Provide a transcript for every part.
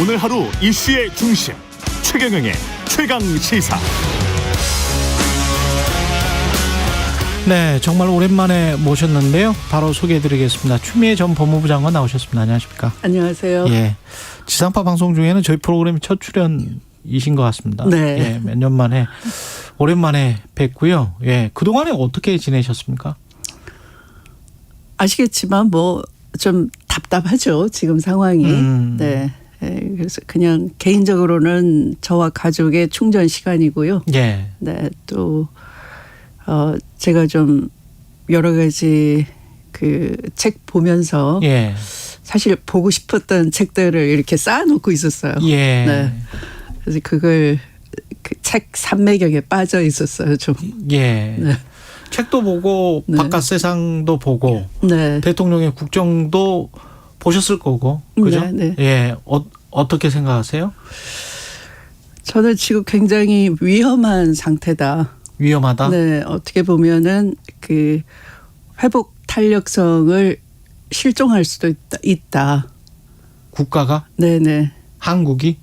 오늘 하루 이슈의 중심 최경영의 최강 시사. 네, 정말 오랜만에 모셨는데요. 바로 소개해드리겠습니다. 추미애 전 법무부 장관 나오셨습니다. 안녕하십니까? 안녕하세요. 예, 지상파 방송 중에는 저희 프로그램 첫 출연이신 것 같습니다. 네. 예, 몇 년 만에 오랜만에 뵙고요. 예, 그 동안에 어떻게 지내셨습니까? 아시겠지만 뭐 좀 답답하죠 지금 상황이. 음. 네. 예, 그래서 그냥 개인적으로는 저와 가족의 충전 시간이고요. 예, 네, 또 어, 제가 좀 여러 가지 그 책 보면서 예, 사실 보고 싶었던 책들을 이렇게 쌓아놓고 있었어요. 예, 네. 그래서 그걸 그책 산매경에 빠져 있었어요 좀. 예. 네. 책도 보고 네. 바깥 세상도 보고 네. 대통령의 국정도 보셨을 거고, 그죠? 네, 네. 예, 어, 어떻게 생각하세요? 저는 지금 굉장히 위험한 상태다. 위험하다. 네, 어떻게 보면은 그 회복 탄력성을 실종할 수도 있다. 있다. 국가가 네, 네. 한국이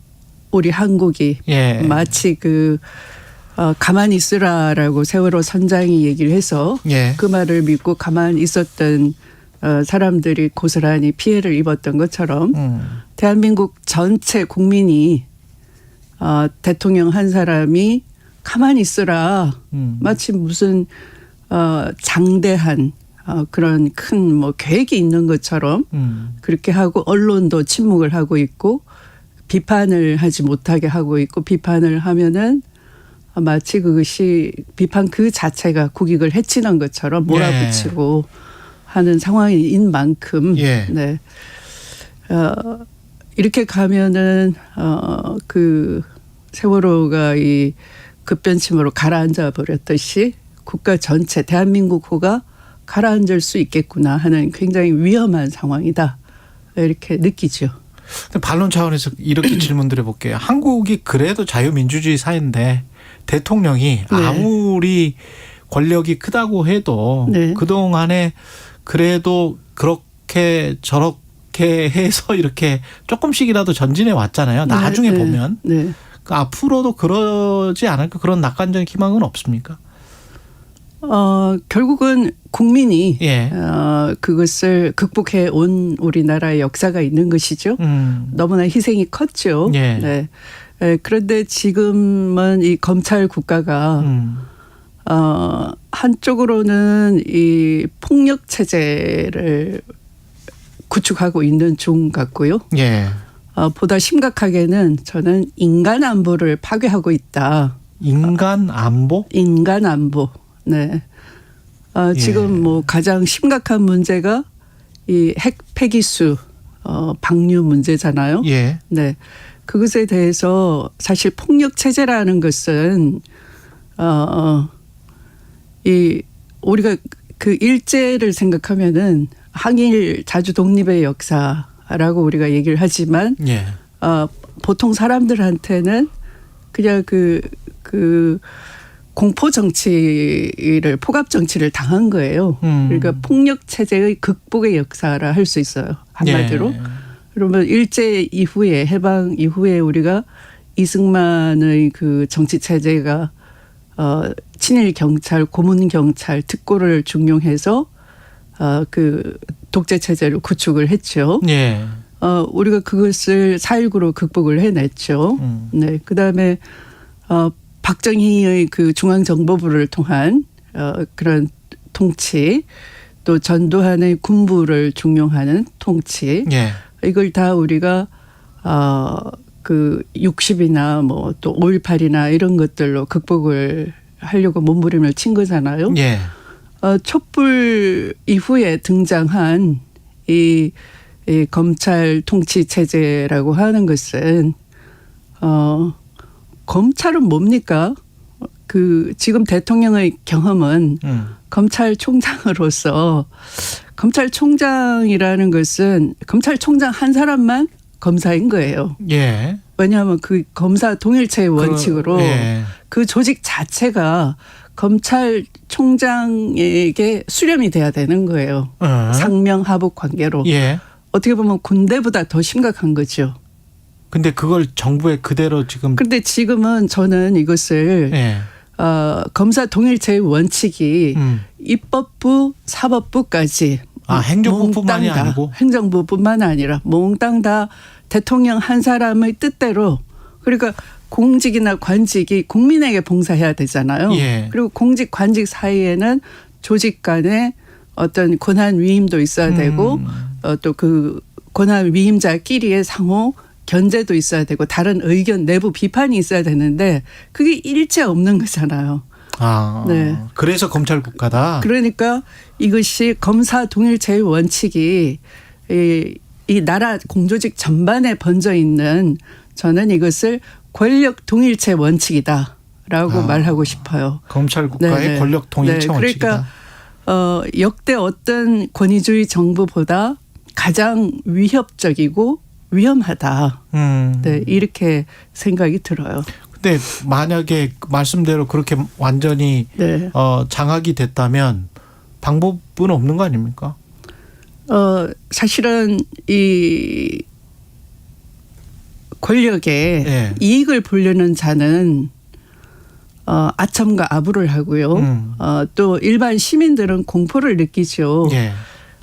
우리 한국이 예. 마치 그 어, 가만히 있으라라고 세월호 선장이 얘기를 해서 예. 그 말을 믿고 가만히 있었던 어, 사람들이 고스란히 피해를 입었던 것처럼 음. 대한민국 전체 국민이 어, 대통령 한 사람이 가만히 있으라 음. 마치 무슨 어, 장대한 어, 그런 큰 뭐 계획이 있는 것처럼 음. 그렇게 하고 언론도 침묵을 하고 있고 비판을 하지 못하게 하고 있고 비판을 하면은 마치 그것이 비판 그 자체가 국익을 해치는 것처럼 몰아붙이고 하는 상황인 만큼 예. 네. 어, 이렇게 가면은 어, 그 세월호가 이 급변침으로 가라앉아 버렸듯이 국가 전체 대한민국 호가 가라앉을 수 있겠구나 하는 굉장히 위험한 상황이다 이렇게 느끼죠. 근데 반론 차원에서 이렇게 질문드려 볼게요. 한국이 그래도 자유민주주의 사회인데 대통령이 네. 아무리 권력이 크다고 해도 네. 그동안에 그래도 그렇게 저렇게 해서 이렇게 조금씩이라도 전진해 왔잖아요. 나중에 네, 네, 보면 네. 그 앞으로도 그러지 않을까 그런 낙관적인 희망은 없습니까? 어, 결국은 국민이 예. 어, 그것을 극복해 온 우리나라의 역사가 있는 것이죠. 음. 너무나 희생이 컸죠. 예. 네. 에, 그런데 지금은 이 검찰 국가가 음. 어, 한쪽으로는 이 폭력 체제를 구축하고 있는 중 같고요. 예. 어, 보다 심각하게는 저는 인간 안보를 파괴하고 있다. 인간 안보? 인간 안보. 네. 어, 예. 지금 뭐 가장 심각한 문제가 이 핵 폐기수 어, 방류 문제잖아요. 예. 네. 그것에 대해서 사실 폭력 체제라는 것은 어, 어, 이 우리가 그 일제를 생각하면은 항일 자주 독립의 역사라고 우리가 얘기를 하지만 예. 어, 보통 사람들한테는 그냥 그, 그, 공포 정치를, 포갑 정치를 당한 거예요. 음. 그러니까 폭력 체제의 극복의 역사라 할 수 있어요. 한마디로. 예. 그러면 일제 이후에, 해방 이후에 우리가 이승만의 그 정치 체제가 어, 친일 경찰, 고문 경찰, 특고를 중용해서 어, 그 독재 체제를 구축을 했죠. 예. 어, 우리가 그것을 4.19로 극복을 해냈죠. 음. 네. 그 다음에, 어, 박정희의 그 중앙정보부를 통한, 어, 그런 통치, 또 전두환의 군부를 중용하는 통치, 예. 이걸 다 우리가, 어, 그 60이나 뭐 또 5.18이나 이런 것들로 극복을 하려고 몸부림을 친 거잖아요. 예. 어, 촛불 이후에 등장한 이, 이 검찰 통치 체제라고 하는 것은 어, 검찰은 뭡니까? 그 지금 대통령의 경험은 음. 검찰총장으로서 검찰총장이라는 것은 검찰총장 한 사람만 검사인 거예요. 예. 왜냐하면 그 검사 동일체의 원칙으로 그, 예. 그 조직 자체가 검찰총장에게 수렴이 돼야 되는 거예요. 어. 상명하복 관계로. 예. 어떻게 보면 군대보다 더 심각한 거죠. 근데 그걸 정부에 그대로 지금 그런데 지금은 저는 이것을 예. 어, 검사 동일체의 원칙이 음. 입법부, 사법부까지 아, 행정부뿐만이 몽땅 다, 아니고? 행정부뿐만 아니라 몽땅 다 대통령 한 사람의 뜻대로 그러니까 공직이나 관직이 국민에게 봉사해야 되잖아요. 예. 그리고 공직 관직 사이에는 조직 간에 어떤 권한 위임도 있어야 되고 음. 어, 또 그 권한 위임자끼리의 상호 견제도 있어야 되고 다른 의견 내부 비판이 있어야 되는데 그게 일체 없는 거잖아요. 아. 네. 그래서 검찰 국가다. 그러니까 이것이 검사 동일체의 원칙이 이, 이 나라 공조직 전반에 번져 있는 저는 이것을 권력 동일체 원칙이다라고 아. 말하고 싶어요. 검찰 국가의 네네. 권력 통일체 네, 원칙이다. 그러니까 어, 역대 어떤 권위주의 정부보다 가장 위협적이고 위험하다. 음. 네, 이렇게 생각이 들어요. 근데 만약에 그 말씀대로 그렇게 완전히 네. 어, 장악이 됐다면 방법은 없는 거 아닙니까? 어, 사실은 이 권력에 예. 이익을 보려는 자는 어, 아첨과 아부를 하고요. 음. 어, 또 일반 시민들은 공포를 느끼죠. 예.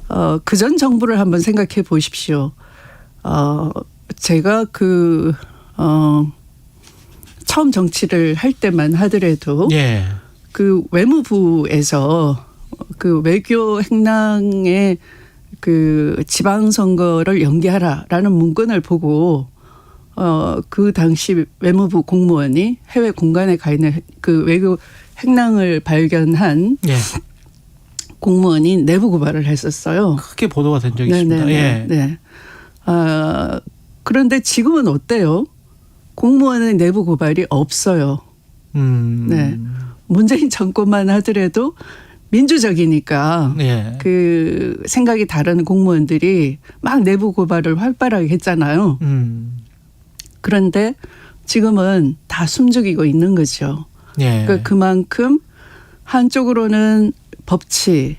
어, 그 전 정부를 한번 생각해 보십시오. 어, 제가 그, 어, 처음 정치를 할 때만 하더라도 예. 그 외무부에서 그 외교 행랑의 그 지방선거를 연기하라라는 문건을 보고 어 그 당시 외무부 공무원이 해외 공간에 가 있는 그 외교 행랑을 발견한 예. 공무원이 내부 고발을 했었어요. 크게 보도가 된 적이 있습니다. 예. 네. 아, 그런데 지금은 어때요? 공무원의 내부 고발이 없어요. 음. 네. 문재인 정권만 하더라도 민주적이니까 예. 그 생각이 다른 공무원들이 막 내부 고발을 활발하게 했잖아요. 음. 그런데 지금은 다 숨죽이고 있는 거죠. 예. 그러니까 그만큼 한쪽으로는 법치,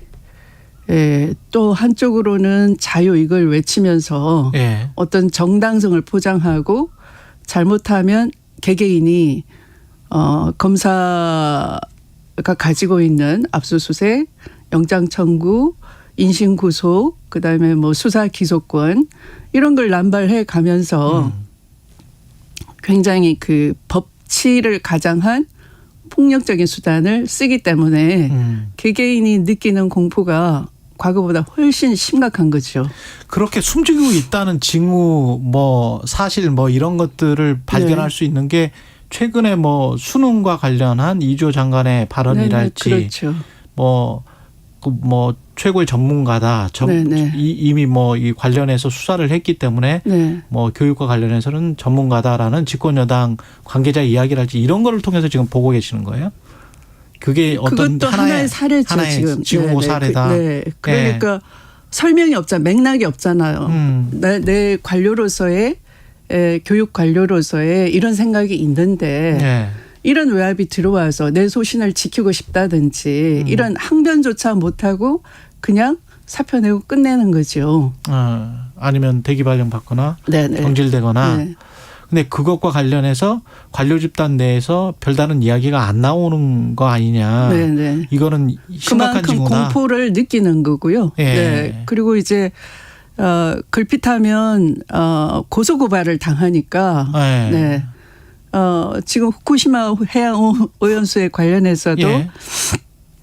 예, 또 한쪽으로는 자유 이걸 외치면서 예. 어떤 정당성을 포장하고 잘못하면 개개인이 어 검사가 가지고 있는 압수수색, 영장 청구, 인신 구속, 그다음에 뭐 수사 기소권 이런 걸 남발해 가면서 음. 굉장히 그 법치를 가장한 폭력적인 수단을 쓰기 때문에 음. 개개인이 느끼는 공포가 과거보다 훨씬 심각한 거죠. 그렇게 숨죽이고 있다는 징후 뭐 사실 뭐 이런 것들을 발견할 네. 수 있는 게 최근에 뭐 수능과 관련한 이조 장관의 발언이랄지 네네, 그렇죠. 뭐, 그 뭐, 최고의 전문가다. 전, 네네. 이, 이미 뭐, 이 관련해서 수사를 했기 때문에 네. 뭐, 교육과 관련해서는 전문가다라는 집권 여당 관계자 이야기랄지 이런 거를 통해서 지금 보고 계시는 거예요? 그게 어떤 그것도 하나의, 하나의, 사례죠 하나의 지금. 징후 네네. 사례다. 그, 네. 그러니까 설명이 없잖아. 맥락이 없잖아요. 음. 내, 내 관료로서의 에, 교육 관료로서의 이런 생각이 있는데 예. 이런 외압이 들어와서 내 소신을 지키고 싶다든지 음. 이런 항변조차 못하고 그냥 사표 내고 끝내는 거죠. 어, 아니면 대기 발령 받거나 네네. 경질되거나 네. 근데 그것과 관련해서 관료 집단 내에서 별다른 이야기가 안 나오는 거 아니냐. 네네. 이거는 심각한 그만큼 징후다. 공포를 느끼는 거고요. 예. 네. 그리고 이제 어 글핏하면 어 고소 고발을 당하니까 네. 네. 어 지금 후쿠시마 해양 오- 오염수에 관련해서도 예.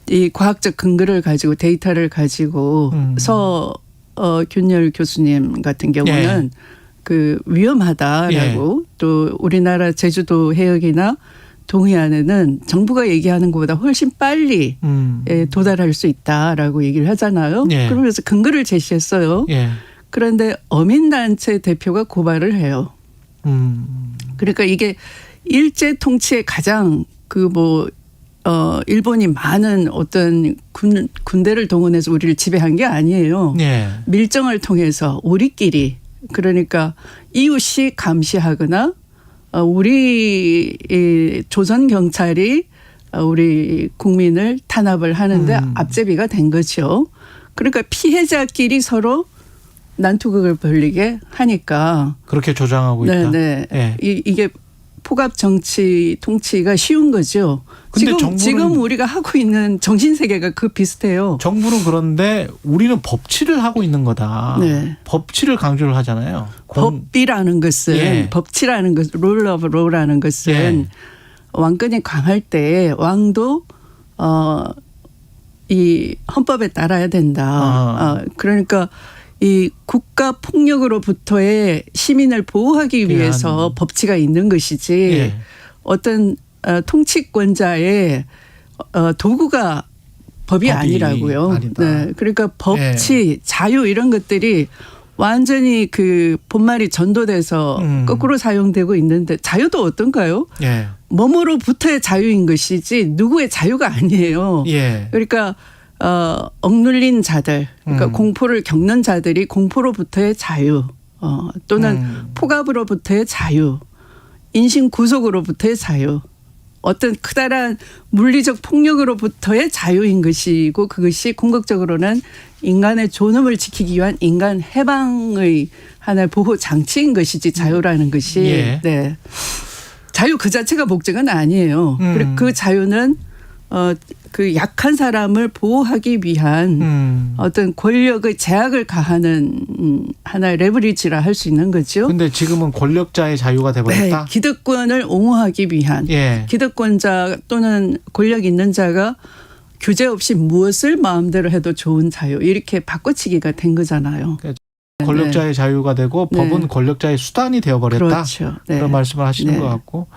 이 과학적 근거를 가지고 데이터를 가지고 음. 서 어, 균열 교수님 같은 경우는 그 위험하다라고 예. 또 우리나라 제주도 해역이나 동해안에는 정부가 얘기하는 것보다 훨씬 빨리 음. 에 도달할 수 있다라고 얘기를 하잖아요. 예. 그러면서 근거를 제시했어요. 예. 그런데 어민단체 대표가 고발을 해요. 음. 그러니까 이게 일제 통치의 가장 그 뭐 어, 일본이 많은 어떤 군, 군대를 동원해서 우리를 지배한 게 아니에요. 예. 밀정을 통해서 우리끼리 그러니까 이웃이 감시하거나 어, 우리 이 조선 경찰이 어, 우리 국민을 탄압을 하는데 음. 앞제비가 된 거죠. 그러니까 피해자끼리 서로 난투극을 벌리게 하니까 그렇게 조장하고 네, 있다. 네. 예. 이, 이게 포갑 정치 통치가 쉬운 거죠. 근데 지금 정부는- 지금 우리가 하고 있는 정신 세계가 그 비슷해요. 정부는 그런데 우리는 법치를 하고 있는 거다. 네. 법치를 강조를 하잖아요. 공- 법이라는 것은 예. 법치라는 것, 롤 오브 로라는 것은 예. 왕권이 강할 때 왕도 어 이 헌법에 따라야 된다. 아. 어, 그러니까 이 국가 폭력으로부터의 시민을 보호하기 그냥- 위해서 법치가 있는 것이지 예. 어떤 어, 통치권자의 어, 도구가 법이, 법이 아니라고요. 아니다. 네, 그러니까 법치, 자유 이런 것들이 완전히 그 본말이 전도돼서 음. 거꾸로 사용되고 있는데 자유도 어떤가요? 예. 몸으로부터의 자유인 것이지 누구의 자유가 아니에요. 예. 그러니까 어 억눌린 자들, 그러니까 음. 공포를 겪는 자들이 공포로부터의 자유, 어 또는 음. 포갑으로부터의 자유, 인신 구속으로부터의 자유, 어떤 크다란 물리적 폭력으로부터의 자유인 것이고 그것이 궁극적으로는 인간의 존엄을 지키기 위한 인간 해방의 하나의 보호 장치인 것이지 자유라는 것이 예. 네 자유 그 자체가 목적은 아니에요. 음. 그리고 그 자유는 어 그 약한 사람을 보호하기 위한 음. 어떤 권력의 제약을 가하는 음, 하나의 레버리지라 할 수 있는 거죠. 근데 지금은 권력자의 자유가 네, 돼버렸다. 기득권을 옹호하기 위한 예. 기득권자 또는 권력 있는 자가 규제 없이 무엇을 마음대로 해도 좋은 자유 이렇게 바꿔치기가 된 거잖아요. 권력자의 자유가 되고 네. 법은 권력자의 수단이 되어버렸다. 그렇죠. 네. 그런 말씀을 하시는 네. 것 같고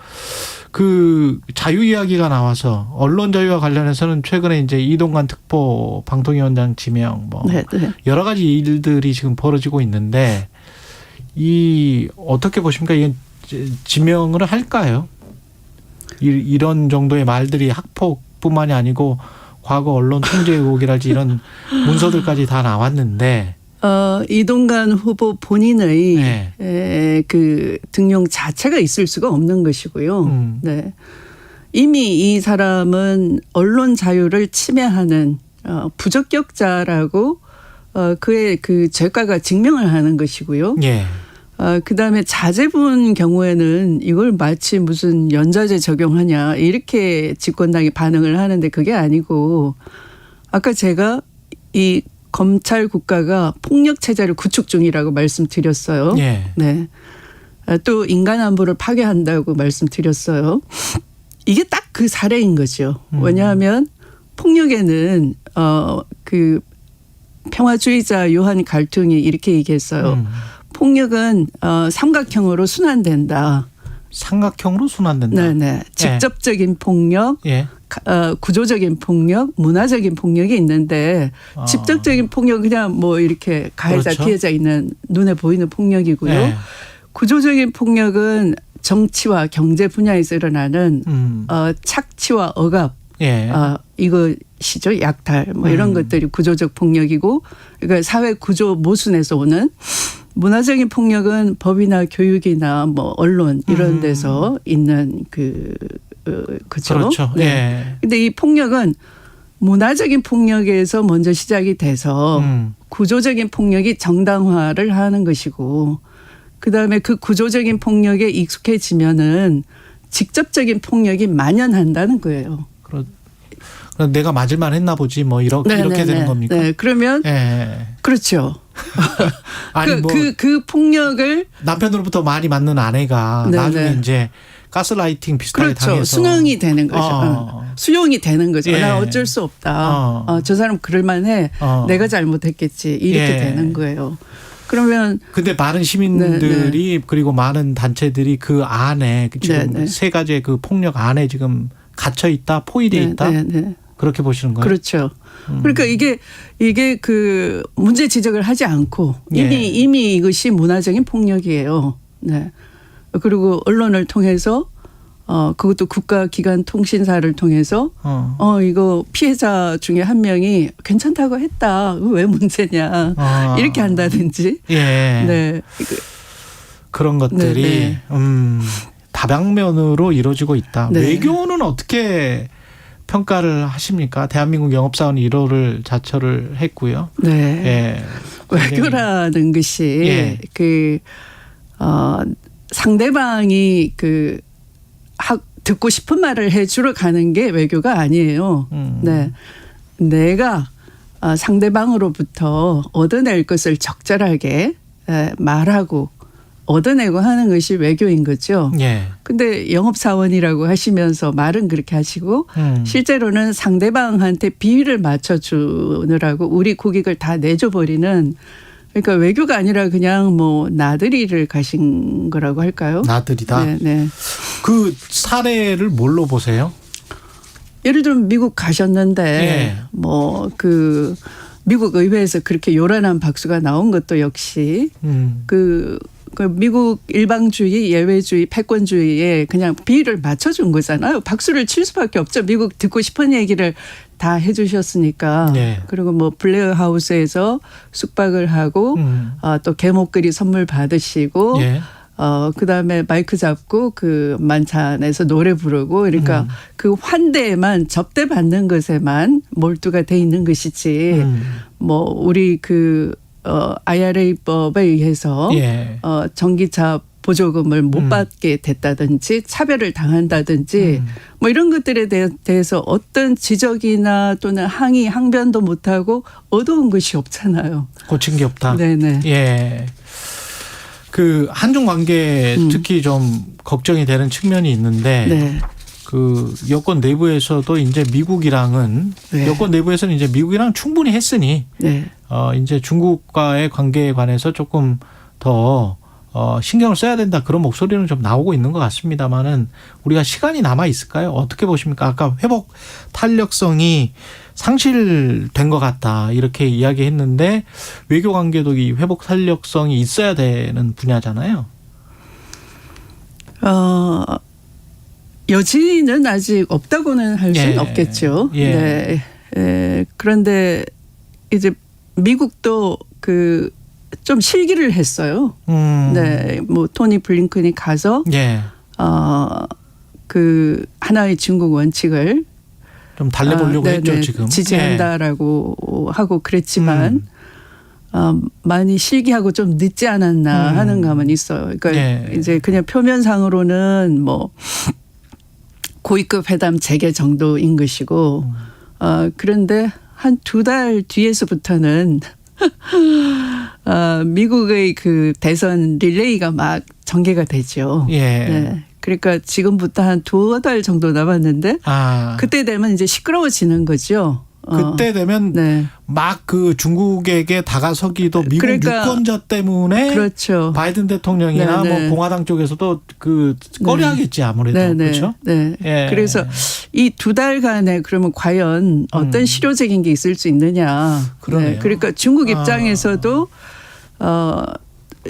그 자유 이야기가 나와서 언론 자유와 관련해서는 최근에 이제 이동관 특보 방통위원장 지명 뭐 네, 네. 여러 가지 일들이 지금 벌어지고 있는데 이 어떻게 보십니까? 이게 지명을 할까요? 이- 이런 정도의 말들이 학폭뿐만이 아니고 과거 언론 통제 의혹이랄지 이런 문서들까지 다 나왔는데 어, 이동관 후보 본인의 네. 에, 그 등용 자체가 있을 수가 없는 것이고요. 음. 네. 이미 이 사람은 언론 자유를 침해하는 어, 부적격자라고 어, 그의 그 죄가가 증명을 하는 것이고요. 예. 어, 그 다음에 자제분 경우에는 이걸 마치 무슨 연좌제 적용하냐 이렇게 집권당이 반응을 하는데 그게 아니고 아까 제가 이 검찰 국가가 폭력 체제를 구축 중이라고 말씀드렸어요. 예. 네. 아, 또 인간 안보를 파괴한다고 말씀드렸어요. 이게 딱 그 사례인 거죠. 음. 왜냐하면 폭력에는 어그 평화주의자 요한 갈퉁이 이렇게 얘기했어요. 음. 폭력은 어 삼각형으로 순환된다. 삼각형으로 순환된다. 네네. 직접적인 폭력, 예. 가- 어, 구조적인 폭력, 문화적인 폭력이 있는데 아. 직접적인 폭력 은 그냥 뭐 이렇게 가해자 그렇죠. 피해자 있는 눈에 보이는 폭력이고요. 예. 구조적인 폭력은 정치와 경제 분야에서 일어나는 음. 어, 착취와 억압, 예. 어, 이것이죠. 약탈, 뭐 이런 음. 것들이 구조적 폭력이고, 그러니까 사회 구조 모순에서 오는 문화적인 폭력은 법이나 교육이나 뭐 언론 이런 음. 데서 있는 그, 어, 그죠. 그렇죠. 네. 예. 근데 이 폭력은 문화적인 폭력에서 먼저 시작이 돼서 음. 구조적인 폭력이 정당화를 하는 것이고 그다음에 그 구조적인 폭력에 익숙해지면은 직접적인 폭력이 만연한다는 거예요. 그렇. 그럼 내가 맞을 만 했나 보지 뭐 이렇게 네, 이렇게 네, 되는 네. 겁니까? 네, 그러면 예. 그렇죠. 아니 그, 뭐 그, 그 폭력을 남편으로부터 많이 맞는 아내가 네, 나중에 네. 이제 가스라이팅 비슷하게 그렇죠. 당해서 순응이 되는 거죠. 어. 어. 수용이 되는 거죠. 예. 나 어쩔 수 없다. 어. 어, 저 사람 그럴 만해. 어. 내가 잘못했겠지. 이렇게 예. 되는 거예요. 그러면 근데 많은 시민들이 그리고 많은 단체들이 그 안에 그 지금 네, 네. 세 가지의 그 폭력 안에 지금 갇혀 있다, 포위돼 네, 있다 네, 네. 그렇게 보시는 거예요? 그렇죠. 음. 그러니까 이게 이게 그 문제 지적을 하지 않고 예. 이미 이미 이것이 문화적인 폭력이에요. 네. 그리고 언론을 통해서 어 그것도 국가 기관 통신사를 통해서 어. 어 이거 피해자 중에 한 명이 괜찮다고 했다. 왜 문제냐. 아. 이렇게 한다든지. 예. 네. 그런 것들이 네, 네. 음, 다방면으로 이루어지고 있다. 네. 외교는 어떻게 평가를 하십니까? 대한민국 영업사원 1호를 자처를 했고요. 네. 예. 외교라는 것이 예. 그, 어, 상대방이 그, 하, 듣고 싶은 말을 해주러 가는 게 외교가 아니에요. 음. 네. 내가 어, 상대방으로부터 얻어낼 것을 적절하게 에, 말하고 얻어내고 하는 것이 외교인 거죠. 예. 근데 영업사원이라고 하시면서 말은 그렇게 하시고 음. 실제로는 상대방한테 비위를 맞춰주느라고 우리 고객을 다 내줘버리는 그러니까 외교가 아니라 그냥 뭐 나들이를 가신 거라고 할까요? 나들이다. 네, 네. 그 사례를 뭘로 보세요? 예를 들면 미국 가셨는데 예. 뭐그 미국 의회에서 그렇게 요란한 박수가 나온 것도 역시 음. 그, 그 미국 일방주의, 예외주의, 패권주의에 그냥 비위를 맞춰준 거잖아요. 박수를 칠 수밖에 없죠. 미국 듣고 싶은 얘기를 다 해주셨으니까. 네. 그리고 뭐 블레어 하우스에서 숙박을 하고 음. 아, 또 개목걸이 선물 받으시고 예. 어, 그 다음에 마이크 잡고 그 만찬에서 노래 부르고 그러니까 음. 그 환대에만 접대받는 것에만 몰두가 돼 있는 것이지 음. 뭐 우리 그 어, IRA법에 의해서 예. 어, 전기차 보조금을 못 음. 받게 됐다든지 차별을 당한다든지 음. 뭐 이런 것들에 대- 대해서 어떤 지적이나 또는 항의 항변도 못하고 얻어온 것이 없잖아요. 고친 게 없다. 네네. 예. 그 한중 관계 음. 특히 좀 걱정이 되는 측면이 있는데 네. 그 여권 내부에서도 이제 미국이랑은 네. 여권 내부에서는 이제 미국이랑 충분히 했으니 네. 어 이제 중국과의 관계에 관해서 조금 더 어, 신경을 써야 된다 그런 목소리는 좀 나오고 있는 것 같습니다만은 우리가 시간이 남아 있을까요? 어떻게 보십니까? 아까 회복 탄력성이 상실된 것 같다 이렇게 이야기했는데 외교 관계도 이 회복 탄력성이 있어야 되는 분야잖아요. 어, 여지는 아직 없다고는 할 수는 예. 없겠죠. 예. 네. 에, 그런데 이제 미국도 그 좀 실기를 했어요. 음. 네. 뭐 토니 블링컨이 가서 예. 어, 그 하나의 중국 원칙을 좀 달래보려고 아, 했죠 지금. 지지한다라고 하고 그랬지만 음. 어, 많이 실기하고 좀 늦지 않았나 음. 하는 감은 있어요. 그러니까 예. 이제 그냥 표면상으로는 뭐 고위급 회담 재개 정도인 것이고 음. 어, 그런데 한 두 달 뒤에서부터는 어, 미국의 그 대선 릴레이가 막 전개가 되죠. 예. 네. 그러니까 지금부터 한 두어 달 정도 남았는데 아 그때 되면 이제 시끄러워지는 거죠. 어. 그때 되면 네. 막그 중국에게 다가서기도 미국 그러니까 유권자 때문에 그렇죠. 바이든 대통령이나 네, 네. 뭐 공화당 쪽에서도 그 꺼려하겠지 아무래도 네, 네. 그렇죠. 네. 예. 그래서 이 두 달간에 그러면 과연 어떤 음. 실효적인 게 있을 수 있느냐. 그러네요. 그러니까 중국 아. 입장에서도 어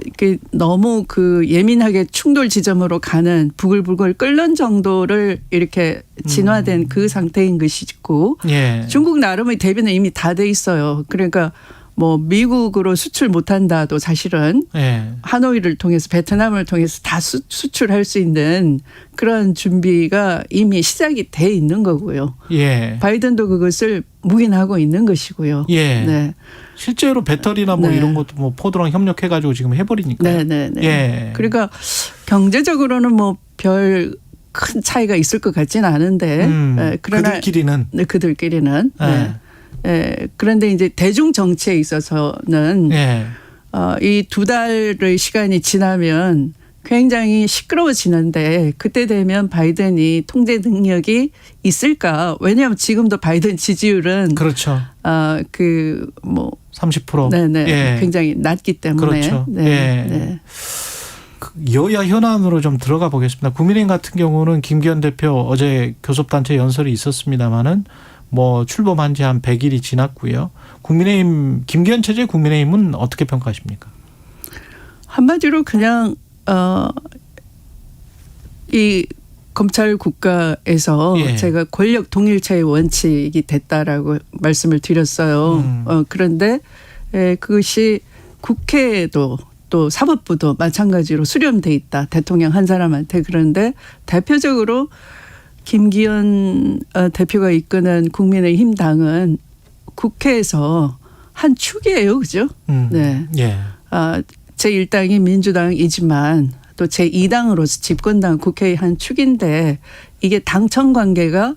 이렇게 너무 그 예민하게 충돌 지점으로 가는 부글부글 끓는 정도를 이렇게 진화된 음. 그 상태인 것이고 예. 중국 나름의 대비는 이미 다 돼 있어요. 그러니까 뭐 미국으로 수출 못한다도 사실은 예. 하노이를 통해서 베트남을 통해서 다 수, 수출할 수 있는 그런 준비가 이미 시작이 돼 있는 거고요. 예. 바이든도 그것을 묵인하고 있는 것이고요. 예. 네. 실제로 배터리나 뭐 네. 이런 것도 뭐 포드랑 협력해가지고 지금 해버리니까. 네, 네, 네. 예. 그러니까 경제적으로는 뭐별 큰 차이가 있을 것 같지는 않은데 음, 예, 그러나 그들끼리는. 네, 그들끼리는 예. 네. 예, 그런데 이제 대중 정치에 있어서는 예. 어, 이 두 달의 시간이 지나면 굉장히 시끄러워지는데 그때 되면 바이든이 통제 능력이 있을까? 왜냐하면 지금도 바이든 지지율은 그렇죠. 어, 그뭐 30%. 네네 예. 굉장히 낮기 때문에 그렇죠. 네. 예. 네. 그 여야 현안으로 좀 들어가 보겠습니다. 국민의힘 같은 경우는 김기현 대표 어제 교섭단체 연설이 있었습니다마는 뭐 출범한 지 한 100일이 지났고요. 국민의힘 김기현 체제 국민의힘은 어떻게 평가하십니까? 한마디로 그냥 어, 이 검찰 국가에서 예. 제가 권력 동일체의 원칙이 됐다라고 말씀을 드렸어요. 음. 어, 그런데 에, 그것이 국회에도 또 사법부도 마찬가지로 수렴돼 있다. 대통령 한 사람한테 그런데 대표적으로 김기현 어, 대표가 이끄는 국민의힘 당은 국회에서 한 축이에요, 그죠? 음. 네. 예. 아, 제 1당이 민주당이지만 또 제 2당으로서 집권당 국회의 한 축인데 이게 당청 관계가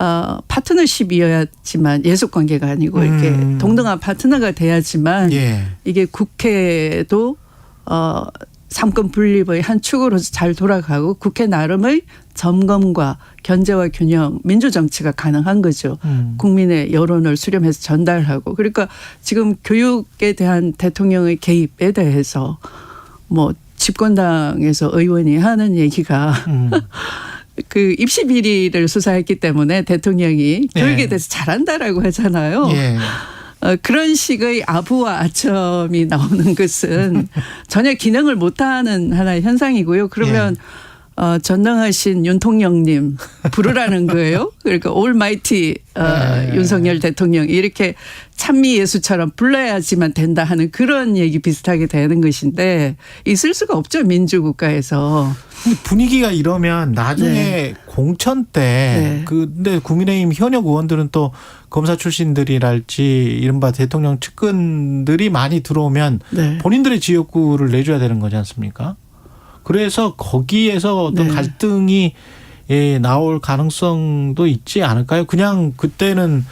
어, 파트너십이어야지만 예속 관계가 아니고 이렇게 음. 동등한 파트너가 돼야지만 예. 이게 국회도 어 삼권 분립의 한 축으로서 잘 돌아가고 국회 나름의 점검과 견제와 균형 민주 정치가 가능한 거죠. 음. 국민의 여론을 수렴해서 전달하고 그러니까 지금 교육에 대한 대통령의 개입에 대해서 뭐 집권당에서 의원이 하는 얘기가 음. 그 입시 비리를 수사했기 때문에 대통령이 예. 교육에 대해서 잘한다라고 하잖아요. 예. 어, 그런 식의 아부와 아첨이 나오는 것은 전혀 기능을 못하는 하나의 현상이고요. 그러면 어, 전능하신 윤통령님 부르라는 거예요. 그러니까 올마이티 어, 네. 윤석열 대통령 이렇게 찬미 예수처럼 불러야지만 된다 하는 그런 얘기 비슷하게 되는 것인데 있을 수가 없죠 민주국가에서. 분위기가 이러면 나중에 네. 공천 때 네. 그 근데 국민의힘 현역 의원들은 또 검사 출신들이랄지 이른바 대통령 측근들이 많이 들어오면 네. 본인들의 지역구를 내줘야 되는 거지 않습니까? 그래서 거기에서 어떤 네. 갈등이 예, 나올 가능성도 있지 않을까요? 그냥 그때는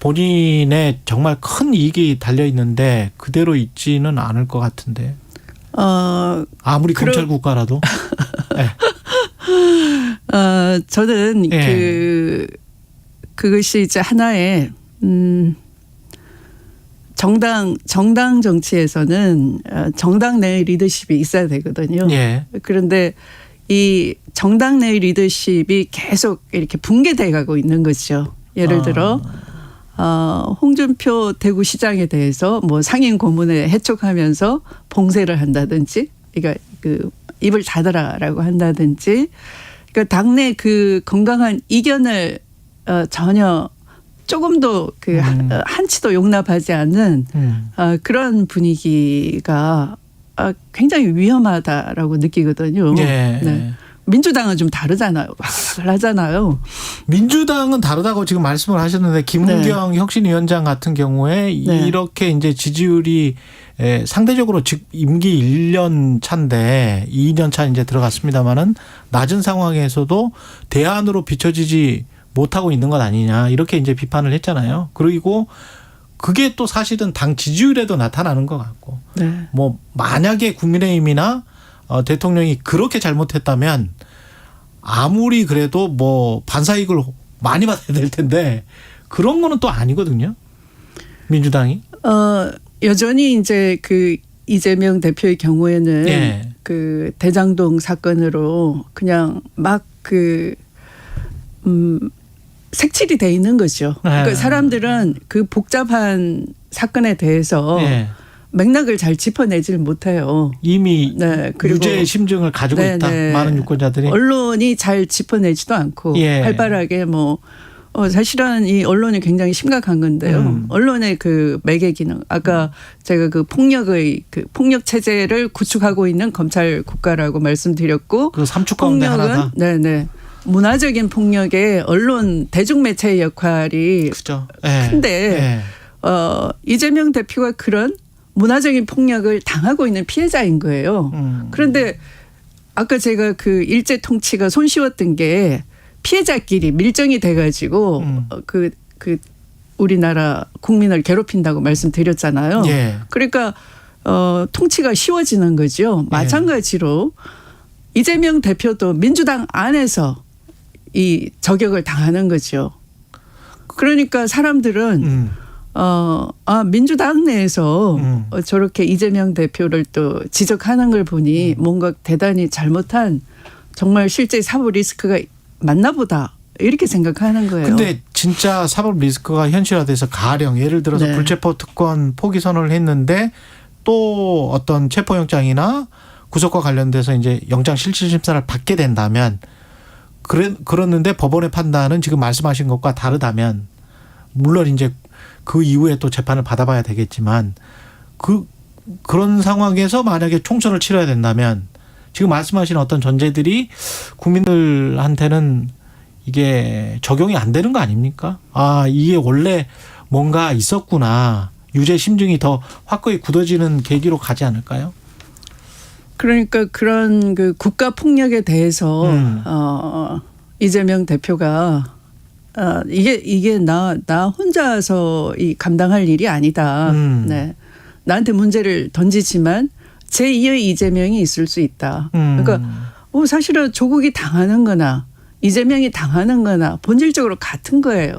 본인의 정말 큰 이익이 달려 있는데 그대로 있지는 않을 것 같은데 어, 아무리 그럼- 검찰 국가라도 어, 저는 예. 그 그것이 이제 하나의 음 정당 정당 정치에서는 어, 정당 내의 리더십이 있어야 되거든요. 예. 그런데 이 정당 내 리더십이 계속 이렇게 붕괴돼 가고 있는 거죠. 예를 아. 들어 어, 홍준표 대구시장에 대해서 뭐 상임 고문에 해촉하면서 봉쇄를 한다든지, 그러니까 그 입을 닫아라라고 한다든지, 그러니까 당내 그 건강한 이견을 어, 전혀 조금도 그 음. 한- 어, 한치도 용납하지 않는 음. 어, 그런 분위기가 아, 굉장히 위험하다라고 느끼거든요. 예. 네. 민주당은 좀 다르잖아요. 하잖아요. 민주당은 다르다고 지금 말씀을 하셨는데 김은경 혁신위원장 같은 경우에 네. 이렇게 이제 지지율이 에, 상대적으로 즉 임기 1년 차인데 2년 차 이제 들어갔습니다마는 낮은 상황에서도 대안으로 비춰지지 못하고 있는 것 아니냐 이렇게 이제 비판을 했잖아요. 그리고 그게 또 사실은 당 지지율에도 나타나는 것 같고 네. 뭐 만약에 국민의힘이나 어, 대통령이 그렇게 잘못했다면 아무리 그래도 뭐 반사이익을 많이 받아야 될 텐데 그런 거는 또 아니거든요. 민주당이. 어, 여전히 이제 그 이재명 대표의 경우에는 예. 그 대장동 사건으로 그냥 막 그, 음, 색칠이 돼 있는 거죠. 그러니까 예. 사람들은 그 복잡한 사건에 대해서 예. 맥락을 잘 짚어내질 못해요. 이미 네, 그리고 유죄 심증을 가지고 네, 있다. 네. 많은 유권자들이. 언론이 잘 짚어내지도 않고 예. 활발하게 뭐 어, 사실은 이 언론이 굉장히 심각한 건데요. 음. 언론의 그 매개 기능. 아까 제가 그 폭력의 그 폭력 체제를 구축하고 있는 검찰 국가라고 말씀드렸고 그 삼축 가운데 폭력은 하나다. 네네 문화적인 폭력의 언론 대중매체의 역할이 그죠. 예. 큰데 어 이재명 대표가 그런 문화적인 폭력을 당하고 있는 피해자인 거예요. 예. 음. 그런데 아까 제가 그 일제 통치가 손쉬웠던 게 피해자끼리 밀정이 돼가지고 음. 어, 그, 그 우리나라 국민을 괴롭힌다고 말씀드렸잖아요. 예. 그러니까 어, 통치가 쉬워지는 거죠. 마찬가지로 이재명 대표도 민주당 안에서 이 저격을 당하는 거죠. 그러니까 사람들은 음. 어, 아, 민주당 내에서 음. 어, 저렇게 이재명 대표를 또 지적하는 걸 보니 음. 뭔가 대단히 잘못한 정말 실제 사법 리스크가 맞나 보다. 이렇게 생각하는 거예요. 근데 진짜 사법 리스크가 현실화돼서 가령 예를 들어서 네. 불체포 특권 포기 선언을 했는데 또 어떤 체포영장이나 구속과 관련돼서 이제 영장 실질 심사를 받게 된다면 그래 그렇는데 법원의 판단은 지금 말씀하신 것과 다르다면 물론 이제 그 이후에 또 재판을 받아봐야 되겠지만 그 그런 상황에서 만약에 총선을 치러야 된다면 지금 말씀하신 어떤 전제들이 국민들한테는 이게 적용이 안 되는 거 아닙니까? 아 이게 원래 뭔가 있었구나. 유죄 심증이 더 확고히 굳어지는 계기로 가지 않을까요? 그러니까 그런 그 국가 폭력에 대해서 음. 어 이재명 대표가 어 이게 이게 나나 혼자서 이 감당할 일이 아니다. 음. 네. 나한테 문제를 던지지만 제 2의 이재명이 있을 수 있다. 음. 그러니까 어 사실은 조국이 당하는 거나 이재명이 당하는 거나 본질적으로 같은 거예요.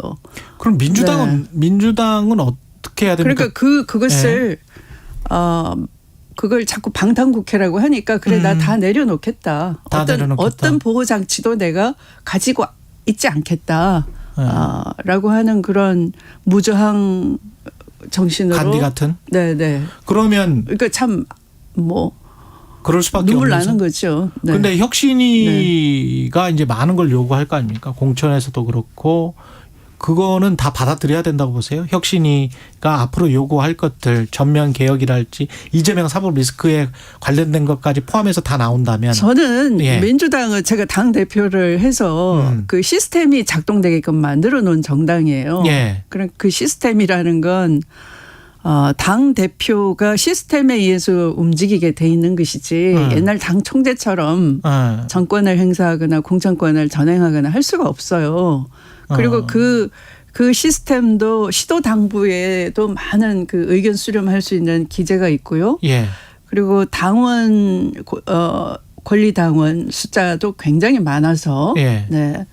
그럼 민주당은 민주당은 어떻게 해야 됩니까? 네. 그러니까 그 그것을 네. 어 그걸 자꾸 방탄국회라고 하니까 그래 나 음. 다 내려놓겠다. 다 어떤 내려놓겠다. 어떤 보호 장치도 내가 가지고 있지 않겠다. 네. 아, 라고 하는 그런 무저항 정신으로 간디 같은. 네 네. 그러면 그러니까 참뭐 그럴 수밖에 눈물 없는 나는 거죠. 네. 근데 혁신이가 이제 많은 걸 요구할 거 아닙니까? 공천에서도 그렇고 그거는 다 받아들여야 된다고 보세요. 혁신이가 앞으로 요구할 것들 전면 개혁이랄지 이재명 사법 리스크에 관련된 것까지 포함해서 다 나온다면 저는 예. 민주당을 제가 당 대표를 해서 음. 그 시스템이 작동되게끔 만들어 놓은 정당이에요. 예. 그런 그 시스템이라는 건 어, 당 대표가 시스템에 의해서 움직이게 돼 있는 것이지 음. 옛날 당 총재처럼 어. 정권을 행사하거나 공천권을 전행하거나 할 수가 없어요. 그리고 어. 그, 그 시스템도 시도 당부에도 많은 그 의견 수렴할 수 있는 기재가 있고요. 예. 그리고 당원, 고- 어, 권리 당원 숫자도 굉장히 많아서 예. 네.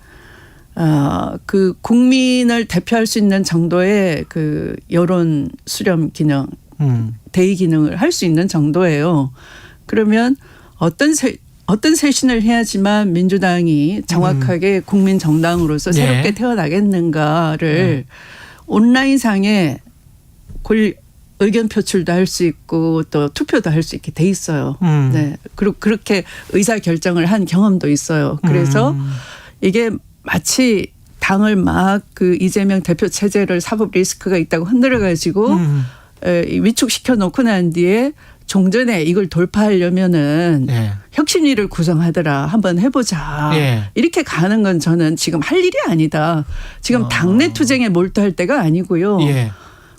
어, 그 국민을 대표할 수 있는 정도의 그 여론 수렴 기능, 음. 대의 기능을 할 수 있는 정도예요. 그러면 어떤 세, 어떤 쇄신을 해야지만 민주당이 정확하게 국민 정당으로서 음. 네. 새롭게 태어나겠는가를 온라인상에 권 의견 표출도 할 수 있고 또 투표도 할 수 있게 돼 있어요. 음. 네. 그리고 그렇게 의사 결정을 한 경험도 있어요. 그래서 음. 이게 마치 당을 막 그 이재명 대표 체제를 사법 리스크가 있다고 흔들어 가지고 음. 위축시켜 놓고 난 뒤에 종전에 이걸 돌파하려면은 예. 혁신위를 구성하더라 한번 해보자 예. 이렇게 가는 건 저는 지금 할 일이 아니다 지금 어. 당내 투쟁에 몰두할 때가 아니고요 예.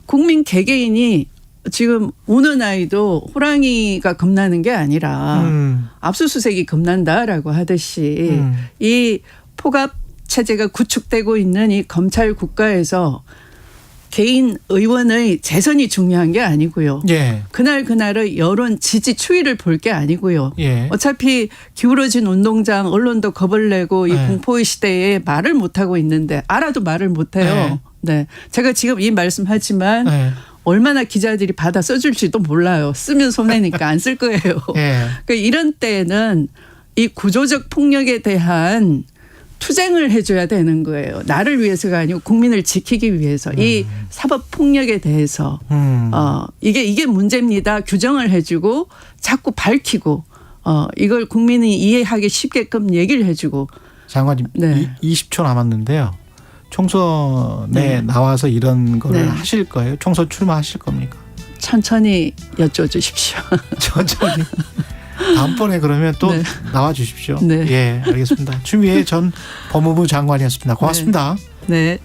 국민 개개인이 지금 우는 아이도 호랑이가 겁나는 게 아니라 음. 압수수색이 겁난다라고 하듯이 음. 이 포갑 체제가 구축되고 있는 이 검찰 국가에서 개인 의원의 재선이 중요한 게 아니고요. 예. 그날 그날의 여론 지지 추이를 볼 게 아니고요. 예. 어차피 기울어진 운동장 언론도 겁을 내고 이 네. 공포의 시대에 말을 못 하고 있는데 알아도 말을 못 해요. 네. 제가 지금 이 말씀하지만 예. 얼마나 기자들이 받아 써줄지도 몰라요. 쓰면 손해니까 안 쓸 거예요. 예. 그러니까 이런 때는 이 구조적 폭력에 대한 투쟁을 해줘야 되는 거예요. 나를 위해서가 아니고 국민을 지키기 위해서 이 사법 폭력에 대해서 음. 어 이게 이게 문제입니다. 규정을 해주고 자꾸 밝히고 어 이걸 국민이 이해하기 쉽게끔 얘기를 해주고 장관님 네. 이, 20초 남았는데요. 총선에 네. 나와서 이런 거를 네. 하실 거예요? 총선 출마하실 겁니까? 천천히 여쭤 주십시오. 천천히. 다음번에 그러면 또 네. 나와 주십시오. 네. 예, 알겠습니다. 추미애 전 법무부 장관이었습니다. 고맙습니다. 네.